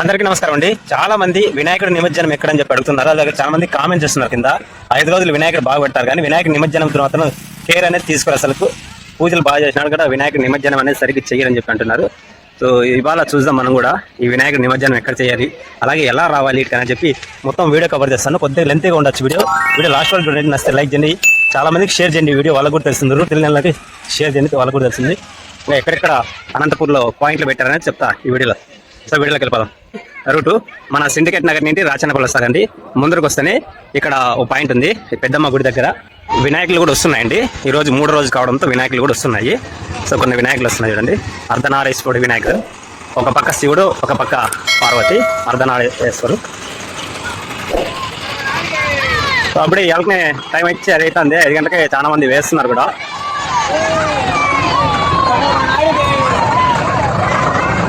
అందరికీ నమస్కారం అండి. చాలా మంది వినాయకుడి నిమజ్జనం ఎక్కడని చెప్పి అడుగుతున్నారు. అలాగే చాలా మంది కామెంట్ చేస్తున్నారు కింద. ఐదు రోజులు వినాయకుడు బాగా పెడతారు కానీ వినాయకుడి నిమజ్జనం మాత్రం కేర్ అనేది తీసుకోరు అసలు పూజలు బాగా చేసినాడు కూడా వినాయకుడి నిమజ్జనం అనేది సరిగ్గా చేయరని చెప్పి అంటున్నారు. సో ఇవాళ చూద్దాం మనం కూడా ఈ వినాయకుడి నిమజ్జనం ఎక్కడ చేయాలి అలాగే ఎలా రావాలి అని చెప్పి మొత్తం వీడియో కవర్ చేస్తాను. కొద్దిగా లెంత్గా ఉండొచ్చు వీడియో. వీడియో లాస్ట్ వరకు చూడండి నచ్చితే లైక్ చేయండి. చాలా మందికి షేర్ చేయండి వీడియో వాళ్ళకు కూడా తెలుస్తుంది. తెలియని వాళ్ళకి షేర్ చేయండి వాళ్ళకు కూడా తెలుస్తుంది. ఇంకా ఎక్కడెక్కడ అనంతపూర్లో పాయింట్లు పెట్టారనేది చెప్తా ఈ వీడియోలో. సో వీడియోలోకి వెళ్ళిపోదాం. రూటు మన సిండికేట్ నగర్ నుండి రాచన్నపల్లి వస్తారండి. ముందరకు వస్తేనే ఇక్కడ ఓ పాయింట్ ఉంది ఈ పెద్దమ్మ గుడి దగ్గర. వినాయకులు కూడా వస్తున్నాయండి. ఈ రోజు రోజు కావడంతో వినాయకులు కూడా వస్తున్నాయి. సో కొన్ని వినాయకులు వస్తున్నాయి చూడండి. అర్ధనారేశ్వరుడు వినాయకుడు ఒక పక్క శివుడు ఒక పక్క పార్వతి అర్ధనారేశ్వరు సో అప్పుడే ఎవరికి టైం ఇచ్చి అది అవుతుంది. ఐదు గంటలకి చాలా మంది వేస్తున్నారు కూడా.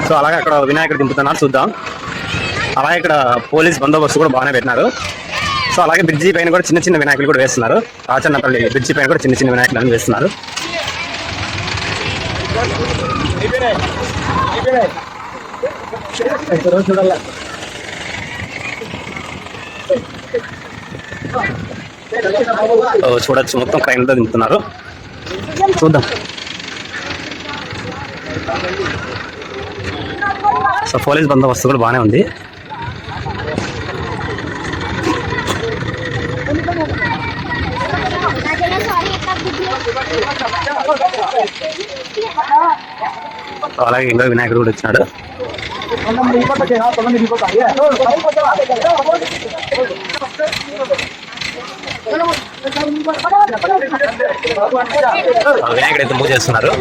సో అలాగే అక్కడ వినాయకుడు దింపుతున్నారు చూద్దాం. అలాగే ఇక్కడ పోలీస్ బందోబస్తు కూడా బాగానే పెట్టినారు. సో అలాగే బ్రిడ్జి పైన కూడా చిన్న చిన్న వినాయకులు కూడా వేస్తున్నారు. రాచన్నపల్లి బ్రిడ్జి పైన కూడా చిన్న చిన్న వినాయకులు అని వేస్తున్నారు. చూడొచ్చు మొత్తం క్రైమ్తో దింపుతున్నారు. చూద్దాం. సో పోలీస్ బందోబస్తు కూడా బాగానే ఉంది. అలాగే ఇంకో వినాయకుడు కూడా వచ్చినాడు. వినాయకుడు అయితే పూజ చేస్తున్నారు.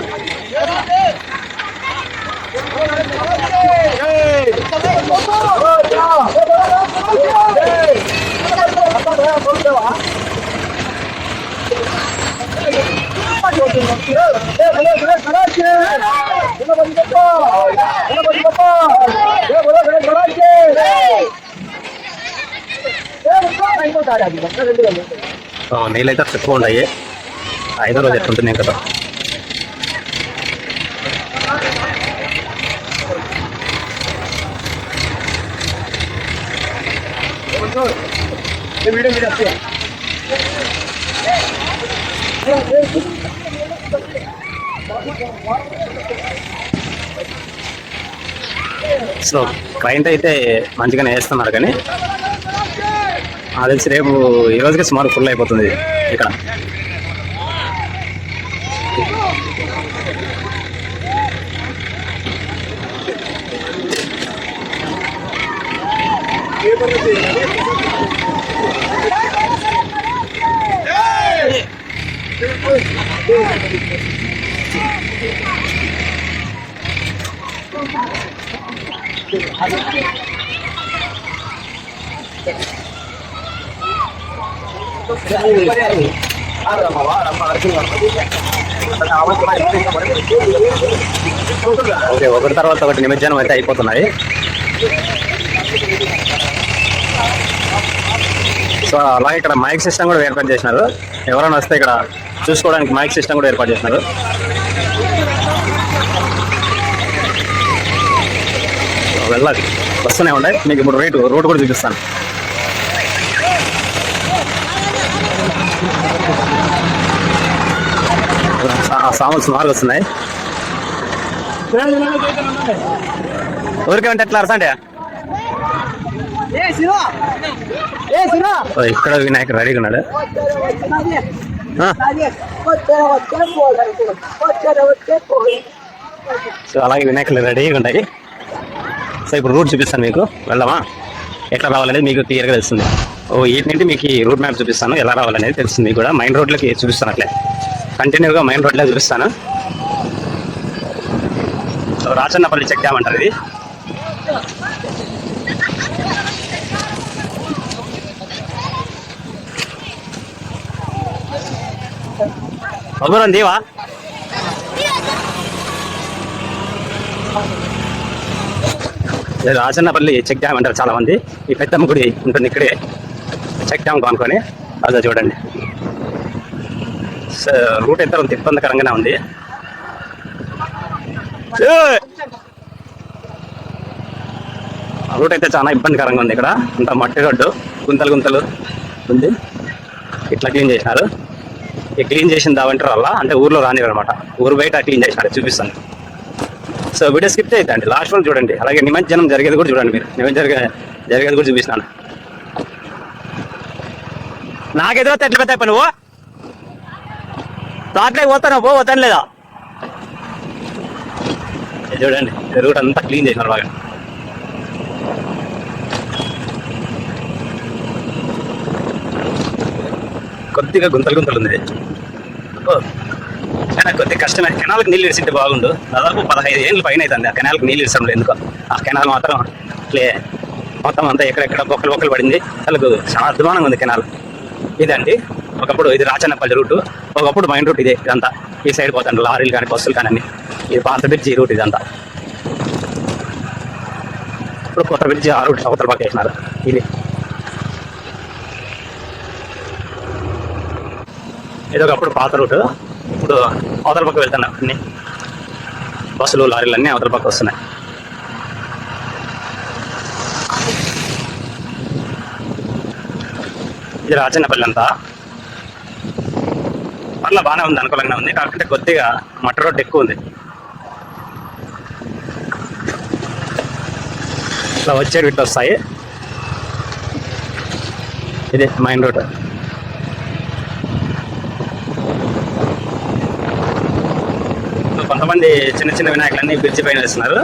నీళ్ళైతే తక్కువ ఉన్నాయి ఐదో రోజు ఎట్లుంటున్నాయి కదా సో క్లయింట్ అయితే మంచిగానే వేస్తున్నారు కానీ అది తెలిసి రేపు ఈ రోజుకి సుమారు ఫుల్ అయిపోతుంది ఇక్కడ. ఓకే ఒకటి తర్వాత ఒకటి నిమజ్జనం అయితే అయిపోతున్నాయి. సో అలాగే ఇక్కడ మైక్ సిస్టమ్ కూడా ఏర్పాటు చేసినారు. ఎవరైనా వస్తే ఇక్కడ చూసుకోవడానికి మైక్ సిస్టమ్ కూడా ఏర్పాటు చేసినారు. వెళ్ళాలి. వస్తూనే ఉన్నాయి మీకు ఇప్పుడు రేటు రోడ్ కూడా చూపిస్తాను. సామాన్ సామాన్లు సుమారుగా వస్తున్నాయి. ఊరికే ఉంటే ఎట్లా అరసంటే ఇక్కడ వినాయకుడు రెడీగా ఉన్నాడు. సో అలాగే వినాయకులు రెడీగా ఉంటాయి సో ఇప్పుడు రూట్ చూపిస్తాను మీకు. వెళ్దామా? ఎట్లా రావాలనేది మీకు క్లియర్గా తెలుస్తుంది. ఓ నుండి మీకు ఈ రూట్ మ్యాప్ చూపిస్తాను. ఎలా రావాలనేది తెలుస్తుంది మీకు కూడా. మైన్ రోడ్లకి చూపిస్తాను అట్లే. కంటిన్యూగా మైన్ రోడ్లే చూపిస్తాను. రాచన్నపల్లి చెక్ డ్యామ్ అంటారు ఇది. ఒబ్బరం దీవా? రాజన్నపల్లి చెక్ డ్యామ్ అంటారు చాలా మంది ఈ పెద్దమ్మ గుడి ఉంటుంది ఇక్కడే. చెక్ డ్యామ్ కొనుక్కొని అదో చూడండి. రూట్ ఎంత ఉంది? ఇబ్బందికరంగానే ఉంది. రూట్ అయితే చాలా ఇబ్బందికరంగా ఉంది ఇక్కడ. ఇంత మట్టి రోడ్డు గుంతలు గుంతలు ఉంది. ఇట్లా క్లీన్ చేసినారు. క్లీన్ చేసిన దావంటారు అలా అంటే ఊర్లో రానివ్వరు అనమాట ఊరు బయట క్లీన్ చేసినారు చూపిస్తాను. సో వీడియో స్కిప్ చేయొద్దండి లాస్ట్ వరకు చూడండి. అలాగే నిమజ్జనం జరిగేది కూడా చూడండి మీరు. నిమజ్జనం జరిగే జరిగేది కూడా చూపిస్తాను. నాకెదురో ఎట్లా పెద్ద నువ్వు? తోటలోకి పోతాను పో వద్దని లేదా? చూడండి. రూట్ అంతా క్లీన్ చేసినారు బాగా. కొద్దిగా గుంతలు గుంతలు ఉంది ఇది. కానీ కొద్దిగా కష్టమే కెనాల్కి నీళ్ళు ఇడిసింటే బాగుండు. దాదాపు పదహైదు ఏళ్ళు పైన అవుతుంది ఆ కెనాల్కి నీళ్ళు ఇడిచడం ఎందుకో. ఆ కెనాల్ మాత్రం అట్లే మొత్తం అంతా ఎక్కడెక్కడ బొక్కలు బొక్కలు పడింది. అసలు చాలా అద్భుతంగా ఉంది కెనాల్. ఇదండి. ఒకప్పుడు ఇది రాచన్నపల్లి రూట్. ఒకప్పుడు మైన్ రూట్ ఇదే ఇదంతా. ఈ సైడ్ పోతాను లారీలు కానీ బస్సులు కానీ అన్ని. ఇది పాత బ్రిడ్జి రూట్ ఇదంతా. ఇప్పుడు కొత్త బ్రిడ్జి ఆ రూట్ అవతల పక్క వేసినారు. ఇది. ఏదో ఒకప్పుడు పాత రూట్. ఇప్పుడు అవతల పక్క వెళ్తున్నా అన్ని. బస్సులు లారీలు అన్నీ అవతల పక్క వస్తున్నాయి. ఇది రాజన్నపల్లి అంతా. పర్ల బాగానే ఉంది అనుకూలంగా ఉంది. కాకపోతే కొద్దిగా మట్ట రోడ్డు ఎక్కువ ఉంది. ఇట్లా వచ్చే ఇట్లా వస్తాయి. ఇది మైన్ రోడ్ మంది చిన్న చిన్న వినాయకులన్నీ బ్రిడ్జి పైన వేస్తున్నారు.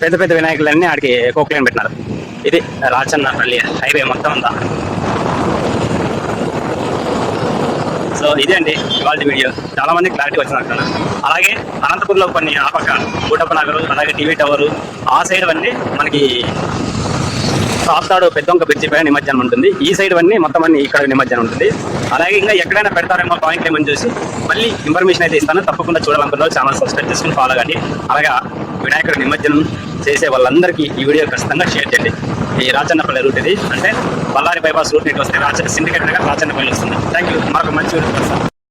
పెద్ద పెద్ద వినాయకులన్నీ ఆడికి కోక్లైన్ పెట్టినారు. ఇది రాచన్నపల్లి హైవే మొత్తం అంతా. సో ఇదే అండి ఇవాళ వీడియో. చాలా మంది క్లారిటీ అక్కడ. అలాగే అనంతపూర్లో కొన్ని ఆపక్క పక్క నగరు అలాగే టీవీ టవర్ ఆ సైడ్ అన్నీ మనకి సాప్తాడు పెద్దొంక బ్రిడ్జి పైన నిమజ్జనం ఉంటుంది. ఈ సైడ్ అన్ని మొత్తం అన్ని ఇక్కడ నిమజ్జనం ఉంటుంది. అలాగే ఇంకా ఎక్కడైనా పెడతారేమో పాయింట్ ఏమని చూసి మళ్ళీ ఇన్ఫర్మేషన్ అయితే ఇస్తాను. తప్పకుండా చూడాలనుకున్న ఛానల్ సబ్స్క్రైబ్ చేసుకుని ఫాలో కానీ అలాగే వినాయకుడి నిమజ్జనం చేసే వాళ్ళందరికీ ఈ వీడియో ఖచ్చితంగా షేర్ చేయండి. ఈ రాచన్నపల్లి రూట్ ఇది. అంటే బళ్ళారి బైపాస్ రూట్ ఇటు వస్తే రాచ సిండికేట్ దగ్గర రాచన్నపల్లి వస్తుంది. థ్యాంక్ యూ మరొక మంచి వీడియో